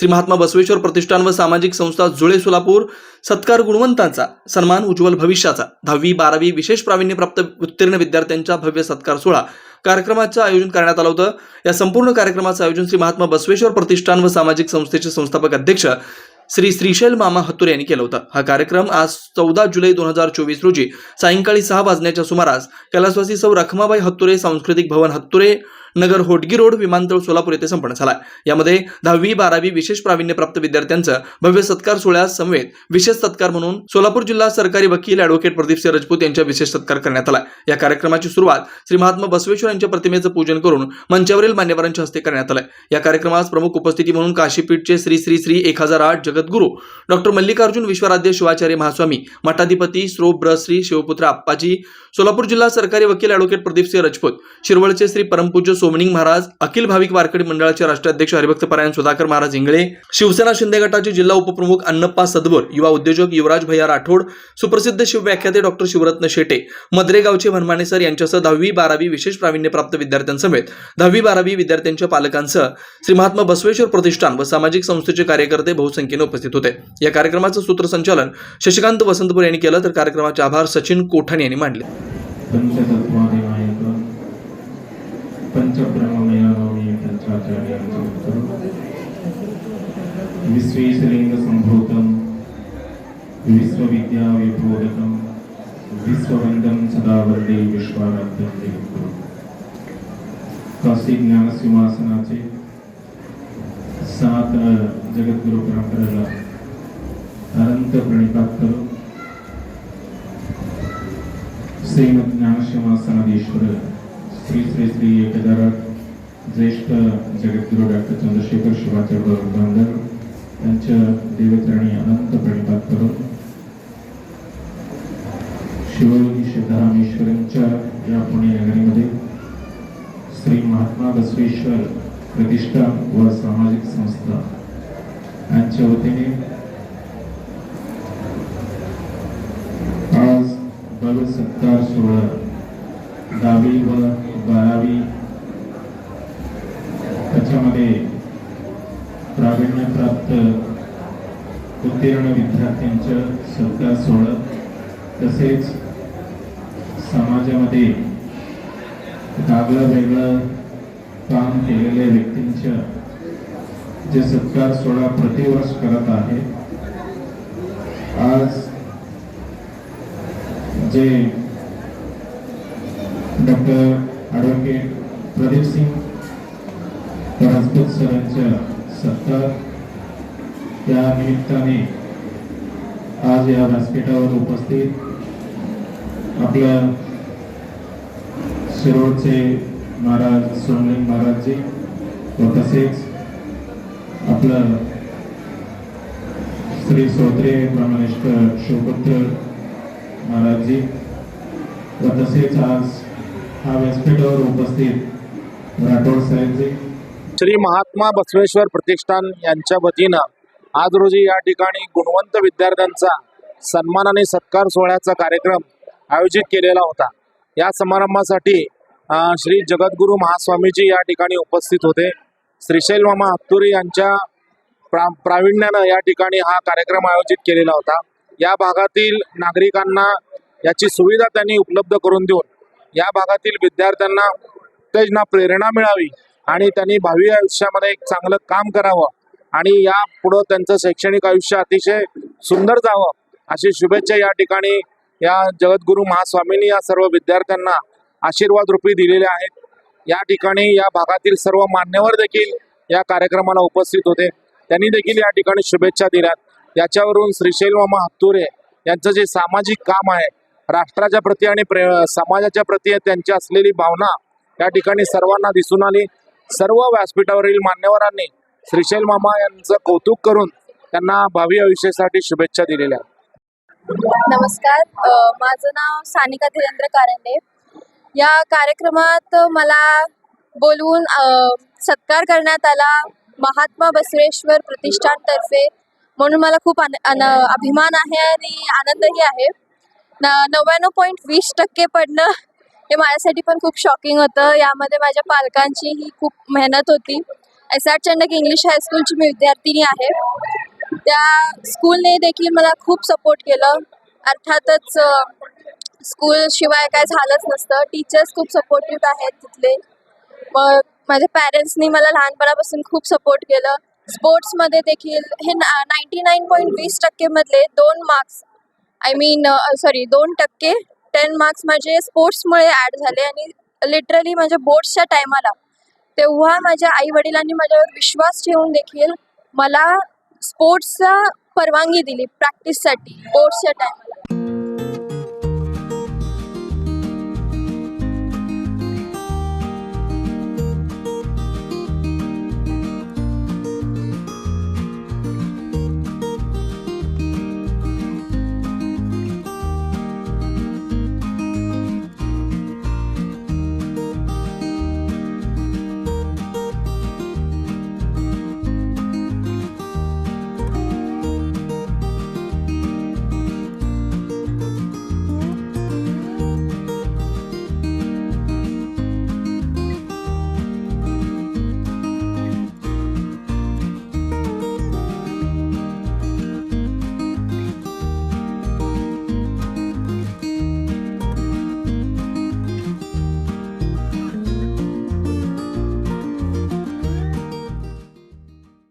श्री महात्मा बसवेश्वर प्रतिष्ठान व सामाजिक संस्था जुळे सोलापूर सत्कार गुणवंतांचा सन्मान उज्ज्वल भविष्याचा. दहावी बारावी विशेष प्रावीण्यप्राप्त उत्तीर्ण विद्यार्थ्यांचा भव्य सत्कार सोहळा कार्यक्रमाचं आयोजन करण्यात आलं होतं. या संपूर्ण कार्यक्रमाचं आयोजन श्री महात्मा बसवेश्वर प्रतिष्ठान व सामाजिक संस्थेचे संस्थापक अध्यक्ष श्री श्रीशैल मामा हत्तुरे यांनी केला होता. हा कार्यक्रम आज चौदा जुलै दोन हजार चोवीस रोजी सायंकाळी सहा वाजण्याच्या सुमारास कैलासवासी सौ रखमाबाई हत्तुरे सांस्कृतिक भवन हत्तुरे नगर होटगी रोड विमानतळ सोलापूर येथे संपन्न झाला यामध्ये दहावी बारावी विशेष प्रावीण्यप्राप्त विद्यार्थ्यांचं भव्य सत्कार सोहळ्यास समवेत विशेष सत्कार म्हणून सोलापूर जिल्हा सरकारी वकील अॅडव्होकेट प्रदीपसिंह राजपूत यांच्या विशेष सत्कार करण्यात आला या कार्यक्रमाची सुरुवात श्री महात्मा बसवेश्वर यांच्या प्रतिमेचं पूजन करून मंचावरील मान्यवरांच्या हस्ते करण्यात आलं या कार्यक्रमास प्रमुख उपस्थिती म्हणून काशीपीठचे श्री श्री श्री एक हजार आठ जगद्गुरू डॉक्टर मल्लिकार्जुन विश्वराध्य शिवाचार्य महास्वामी मठाधिपती श्रो ब्रश्री शिवपुत्र आप्पाजी सोलापूर जिल्हा सरकारी वकील अॅडव्होकेट प्रदीपसिंह राजपूत शिरवळचे श्री परमपूज्य सोमनिंग महाराज अखिल भाविक वारकरी मंडळाचे राष्ट्राध्यक्ष हरिभक्त परायण सुधाकर महाराज इंगळे शिवसेना शिंदे गटाचे जिल्हा उपप्रमुख अन्नप्पा सदवर युवा उद्योजक युवराज भैया राठोड सुप्रसिद्ध शिवव्याख्याते डॉक्टर शिवरत्न शेटे मद्रे भनमाने सर यांच्यासह दहावी बारावी विशेष प्रावीण्यप्राप्त विद्यार्थ्यांसमेत दहावी बारावी विद्यार्थ्यांच्या पालकांसह श्री महात्मा बसवेश्वर प्रतिष्ठान व सामाजिक संस्थेचे कार्यकर्ते बहुसंख्येने उपस्थित होते. या कार्यक्रमाचं सूत्रसंचालन शशिकांत वसंतपूर यांनी केलं तर कार्यक्रमाचे आभार सचिन कोठाणे यांनी मांडले. विश्वविद्याविबोधकं विश्ववन्दं सदा वन्दे विश्वाराध्यं देवगुरु काशी ज्ञानसिंहासनाचे सात जगद्गुरु परंपरेला अनंत प्रणिपात करून श्रीमद ज्ञानसिंहासनाधीश्वर श्री श्री श्री एक ज्येष्ठ जगद्गुरु डॉक्टर चंद्रशेखर शिवाचार्य बांधव त्यांच्या देवचरणी अनंत प्रणिपात करून शिवयोगी सिद्धरामेश्वरांच्या या पुणे नगरीमध्ये श्री महात्मा बसवेश्वर प्रतिष्ठान व सामाजिक संस्था यांच्या वतीने आज बल सत्कार सोहळा. दहावी व बारावी त्याच्यामध्ये प्रावीण्यप्राप्त उत्तीर्ण विद्यार्थ्यांच्या सत्कार सोहळा तसेच समाजामध्ये आगळं वेगळं काम केलेल्या व्यक्तींच्या जे सत्कार सोहळा प्रतिवर्ष करत आहे आज जे डॉक्टर ॲडव्होकेट प्रदीप सिंग राजपूत सरांच्या सत्कार त्या निमित्ताने आज या व्यासपीठावर उपस्थित आपल्या शिरोडचे महाराज सोनलिंग महाराजजी व तसेच आपलं श्री सोत्रे ब्रह्मनिष्ठ शिवपुत्र महाराजजी व तसेच आज हा व्यासपीठावर उपस्थित राठोड साहेबजी. श्री महात्मा बसवेश्वर प्रतिष्ठान यांच्या वतीनं आज रोजी या ठिकाणी गुणवंत विद्यार्थ्यांचा सन्मान आणि सत्कार सोहळ्याचा कार्यक्रम आयोजित केलेला होता. या समारंभासाठी श्री जगद्गुरु महास्वामीजी या ठिकाणी उपस्थित होते. श्रीशैल मामा हत्तुरे यांच्या प्रा प्रावीण्यानं या ठिकाणी हा कार्यक्रम आयोजित केलेला होता. या भागातील नागरिकांना याची सुविधा त्यांनी उपलब्ध करून देऊन या भागातील विद्यार्थ्यांना उत्तेजना प्रेरणा मिळावी आणि त्यांनी भावी आयुष्यामध्ये एक चांगलं काम करावं आणि या पुढं त्यांचं शैक्षणिक आयुष्य अतिशय सुंदर जावं अशी शुभेच्छा या ठिकाणी या जगद्गुरू महास्वामींनी या सर्व विद्यार्थ्यांना आशीर्वाद रूपी दिलेले आहेत. या ठिकाणी या भागातील सर्व मान्यवर देखील या कार्यक्रमाला उपस्थित होते. त्यांनी देखील या ठिकाणी शुभेच्छा दिल्यात. याच्यावरून श्रीशैल मामा हत्तुरे यांचं जे सामाजिक काम आहे राष्ट्राच्या प्रती आणि प्रे समाजाच्या प्रती त्यांची असलेली भावना या ठिकाणी सर्वांना दिसून आली. सर्व व्यासपीठावरील मान्यवरांनी श्रीशैल मामा यांचं कौतुक करून त्यांना भावी आयुष्यासाठी शुभेच्छा दिलेल्या नमस्कार. माझं नाव सानिका धीरेंद्र कारंडे. या कार्यक्रमात मला बोलवून सत्कार करण्यात आला महात्मा बसवेश्वर प्रतिष्ठानतर्फे. म्हणून मला खूप आन अभिमान आहे आणि आनंदही आहे. न नव्याण्णव पॉईंट वीस टक्के पडणं हे माझ्यासाठी पण खूप शॉकिंग होतं. यामध्ये माझ्या पालकांचीही खूप मेहनत होती. एस आर चंडक इंग्लिश हायस्कूलची मी विद्यार्थिनी आहे. त्या स्कूलने देखील मला खूप सपोर्ट केलं. अर्थातच स्कूल शिवाय काय झालंच नसतं. टीचर्स खूप सपोर्टिव्ह आहेत तिथले. मग माझ्या पॅरेंट्सनी मला लहानपणापासून खूप सपोर्ट केलं. स्पोर्ट्समध्ये देखील हे नाईन्टी नाईन पॉईंट वीस टक्केमधले दोन मार्क्स आय मीन सॉरी दोन टक्के टेन मार्क्स माझे स्पोर्ट्समुळे ॲड झाले. आणि लिटरली माझ्या बोर्ड्सच्या टायमाला तेव्हा माझ्या आई वडिलांनी माझ्यावर विश्वास ठेवून देखील मला स्पोर्ट्सचा परवानगी दिली प्रॅक्टिससाठी स्पोर्ट्सच्या टायमाला